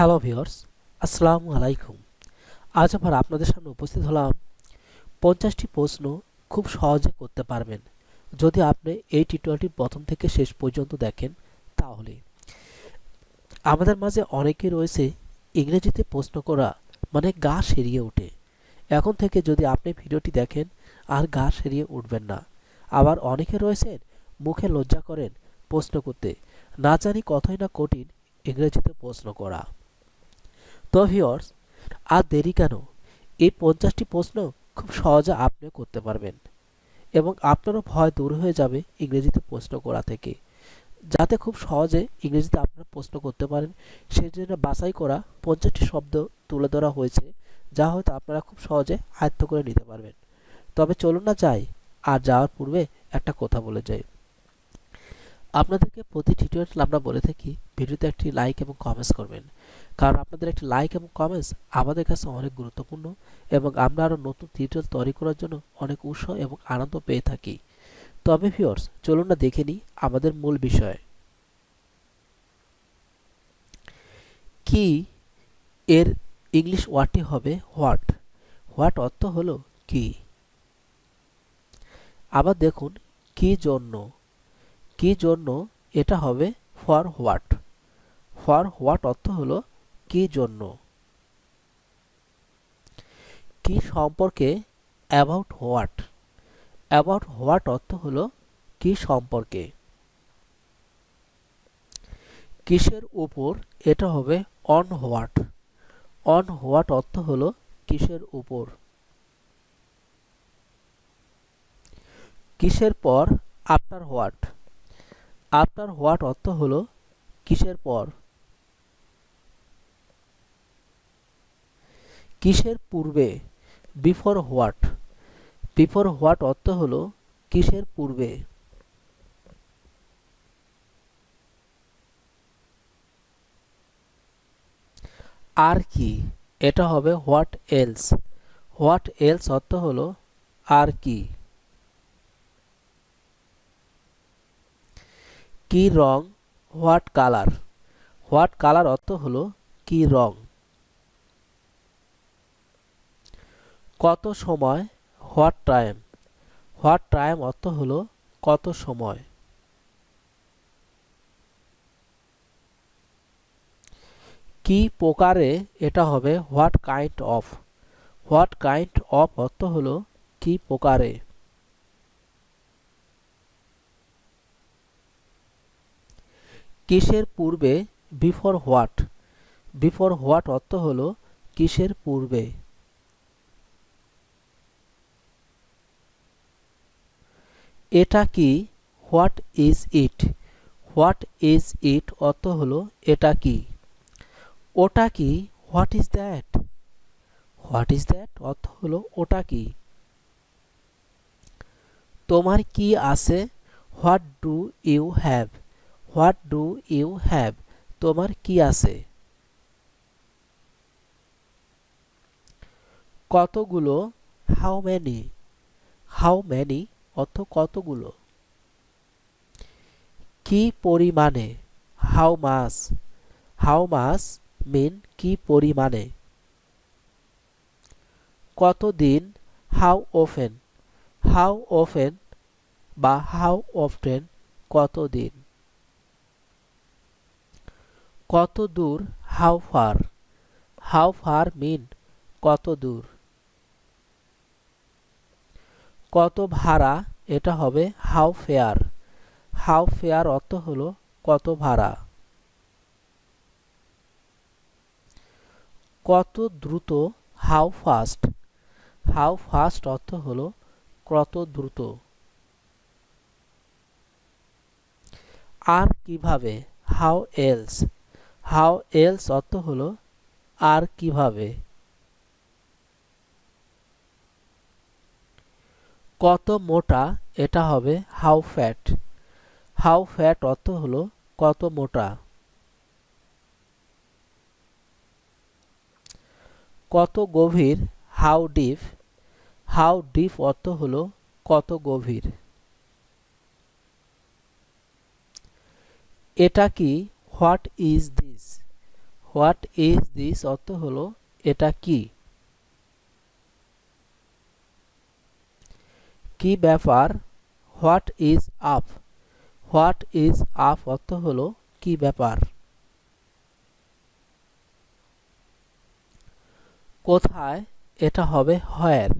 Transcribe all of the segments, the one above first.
Hello viewers আসসালামু আলাইকুম। আজ আবার আপনাদের সামনে উপস্থিত হলাম। পঞ্চাশটি প্রশ্ন খুব সহজে করতে পারবেন। যদি আপনি এই টিউটোরিয়ালটি প্রথম থেকে শেষ পর্যন্ত দেখেন, তাহলে। আমাদের মাঝে অনেকে রয়েছে ইংরেজিতে প্রশ্ন করা মানে গা সেরিয়ে ওঠে। এখন থেকে যদি আপনি ভিডিওটি দেখেন, আর গা সেরিয়ে উঠবেন না। আবার অনেকে রয়েছেন মুখে লজ্জা করেন প্রশ্ন করতে। না জানি কতই না কঠিন ইংরেজিতে প্রশ্ন করা। তো ভিওর্স আর দেরি কেন? এই পঞ্চাশটি প্রশ্ন খুব সহজে আপনিও করতে পারবেন এবং আপনারও ভয় দূর হয়ে যাবে ইংরেজিতে প্রশ্ন করা থেকে। যাতে খুব সহজে ইংরেজিতে আপনারা প্রশ্ন করতে পারেন সেই জন্য বাছাই করা পঞ্চাশটি শব্দ তুলে ধরা হয়েছে, যা হয়তো আপনারা খুব সহজে আয়ত্ত করে নিতে পারবেন। তবে চলুন না যাই, আর যাওয়ার পূর্বে একটা কথা বলে যাই। আপনাদেরকে প্রতি টিউটোরিয়াল আমরা বলে থাকি ভিডিওতে একটি লাইক এবং কমেন্টস করবেন। কারণ আপনাদের একটি লাইক এবং কমেন্টস আমাদের কাছে অনেক গুরুত্বপূর্ণ এবং আমরা আরও নতুন টিউটোরিয়াল তৈরি করার জন্য অনেক উৎসাহ এবং আনন্দ পেয়ে থাকি। তবে ভিওর্স চলুন না দেখে নিই আমাদের মূল বিষয়। কি এর ইংলিশ ওয়ার্ডটি হবে হোয়াট হোয়াট অর্থ হলো কি? আবার দেখুন, কি জন্য? কি জন্য এটা হবে ফর হোয়াট ফর হোয়াট অর্থ হলো কি জন্য? কি সম্পর্কে অ্যাবাউট হোয়াট অ্যাবাউট হোয়াট অর্থ হলো কি সম্পর্কে? কিসের উপর এটা হবে অন হোয়াট অন হোয়াট অর্থ হলো কিসের উপর? কিসের পর? আফটার হোয়াট আফটার হোয়াট অর্থ হলো কিসের পর? কিসের পূর্বে বিফোর হোয়াট বিফোর হোয়াট অর্থ হলো কিসের পূর্বে? আর কি? এটা হবে হোয়াট এলস হোয়াট এলস অর্থ হলো আর কি? কি রং? হোয়াট কালার হোয়াট কালার অর্থ হলো কি রং? কত সময়? What time? হোয়াট টাইম অর্থ হলো কত সময়? কি প্রকারে এটা হবে what kind of? What kind of অর্থ হলো কি প্রকারে? কিসের পূর্বে? Before what. বিফোর হোয়াট অর্থ হলো কিসের পূর্বে? এটা কি what is it? What is it অর্থ হলো এটা কি? ওটা কি? What is that? What is that অর্থ হলো ওটা কি? তোমার কি আছে? What do you have? What do you have? তোমার কি আছে? কতগুলো? হাউ ম্যানি হাউ ম্যানি অর্থ কতগুলো? কি পরিমাণে? হাউ মাস হাউ মাস মিন কি পরিমাণে? কতদিন? হাউ ওফেন হাউ ওফেন বা হাউ অফটেন কতদিন? কত দূর how far how far mean কত দূর কত ভাড়া, এটা হবে হাউ ফেয়ার হাউ ফেয়ার অর্থ হলো কত ভাড়া। কত দ্রুত হাউ ফাস্ট হাউ ফাস্ট অর্থ হলো কত দ্রুত। আর কীভাবে হাউ এলস হাউ এলস অর্থ হলো আর কীভাবে। কত মোটা এটা হবে হাউ ফ্যাট। হাউ ফ্যাট অর্থ হলো কত মোটা। কত গভীর, হাউ ডিপ। হাউ ডিপ অর্থ হলো কত গভীর। এটা কি, what is this? What is this অর্থ হলো এটা কি? কি ব্যাপার? What is up? What is up অর্থ হলো কি ব্যাপার? কোথায়? এটা হবে হয়ের।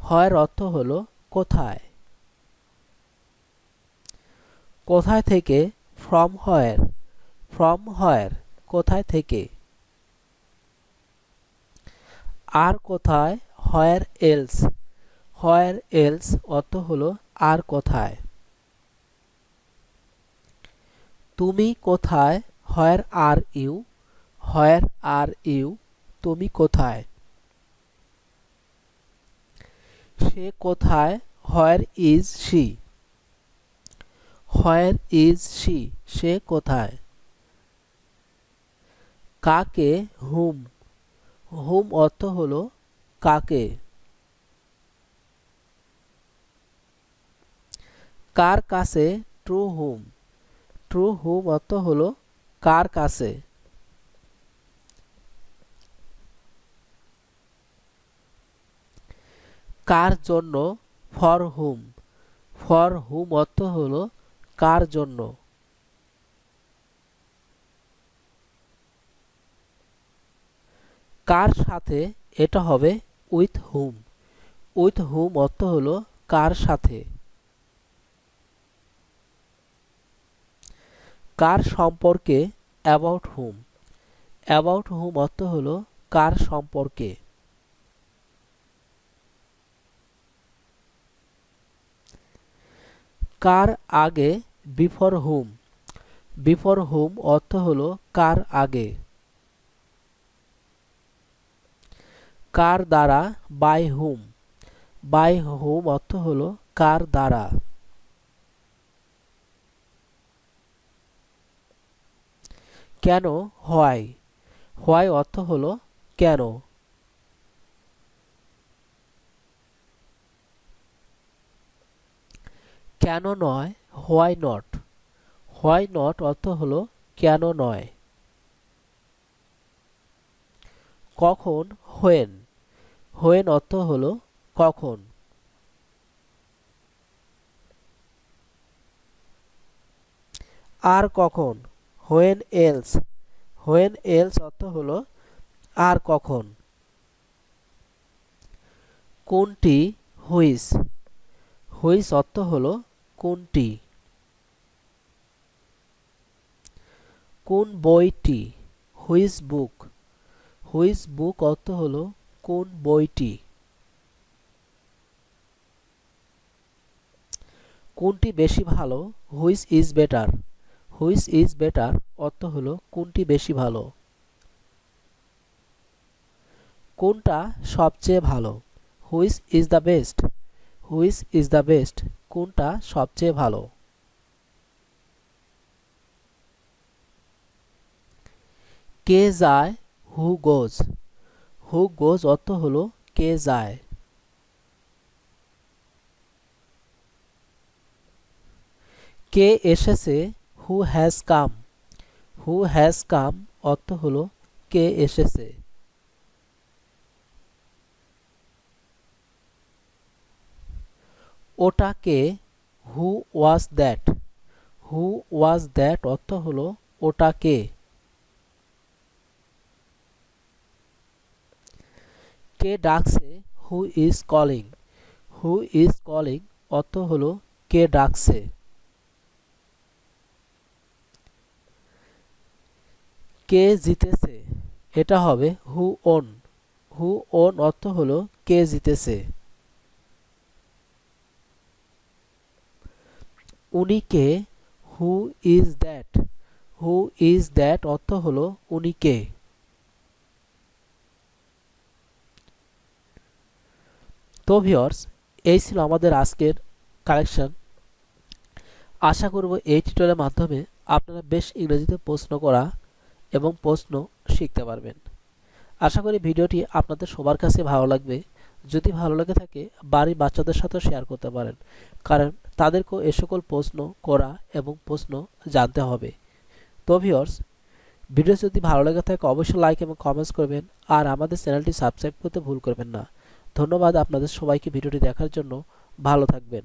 হয়ের অর্থ হলো কোথায়? কোথায় থেকে? ফ্রম হয়ের। ফ্রম হয়ের, কোথায় থেকে? আর কোথায়? হয়ের এলস। হয়ের এলস অর্থ হলো আর কোথায়। তুমি কোথায় হয়ের আর ইউ হয়ের আর ইউ তুমি কোথায়। সে কোথায় where is she where is she সে কোথায়? কাকে হুম হুম অর্থ হলো কাকে। কার কাছে? ট্রু হুম ট্রু হুম অর্থ হলো কার কাছে? কার জন্য? ফর হুম ফর হুম অর্থ হলো কার জন্য? কার সাথে? এটা হবে উইথ হুম উইথ হুম অর্থ হলো কার সাথে? কার সম্পর্কে? অ্যাবাউট হুম অ্যাবাউট হুম অর্থ হলো কার সম্পর্কে। কার আগে বিফোর হুম বিফোর হুম অর্থ হলো কার আগে। কার দ্বারা বাই হুম বাই হুম অর্থ হলো কার দ্বারা। কেন হোয়াই? হোয়াই অর্থ হলো কেন? কেন নয়, হোয়াই নট। হোয়াই নট অর্থ হলো কেন নয়। কখন, হোয়েন। হোয়েন অর্থ হলো কখন। আর কখন? হোয়েন এলস হোয়েন এলস অর্থ হলো আর কখন। কোনটি? হুইস হুইস অর্থ হলো কোনটি? কোন বইটি? হুইস বুক হুইস বুক অর্থ হলো কোন বইটি? কোনটি বেশি ভালো? Which is better which is better অর্থ হলো কোনটি বেশি ভালো। কোনটা সবচেয়ে ভালো? Which is the best. Which is the best. কোনটা সবচেয়ে ভালো? কে যায়? হু গোজ। হু গোজ অর্থ হলো কে যায়। কে এসেছে who has come who has come অর্থ হলো, কে এসেছে? ওটা কে? হু was that who was that অর্থ হলো, ওটা কে? কে ডাকছে? Who is calling who is calling অর্থ হলো, কে ডাকছে? কে জিতেছে? এটা হবে হু ওন। হু ওন অর্থ হলো কে জিতেছে। উনি কে who is that. Who is that অর্থ হলো উনি কে তো ভিওর্স এই ছিল আমাদের আজকের কালেকশন। আশা করব এই টিউটোরিয়ালের মাধ্যমে আপনারা বেশ ইংরেজিতে প্রশ্ন করা এবং প্রশ্ন শিখতে পারবেন। আশা করি ভিডিওটি আপনাদের সবার কাছে ভালো লাগবে। যদি ভালো লাগে থাকে, বাড়ির বাচ্চাদের সাথেও শেয়ার করতে পারেন। কারণ তাদেরকেও এ সকল প্রশ্ন করা এবং প্রশ্ন জানতে হবে। তো ভিওর্স ভিডিও যদি ভালো লেগে থাকে, অবশ্যই লাইক এবং কমেন্টস করবেন। আর আমাদের চ্যানেলটি সাবস্ক্রাইব করতে ভুল করবেন না। ধন্যবাদ আপনাদের সবাইকে ভিডিওটি দেখার জন্য। ভালো থাকবেন।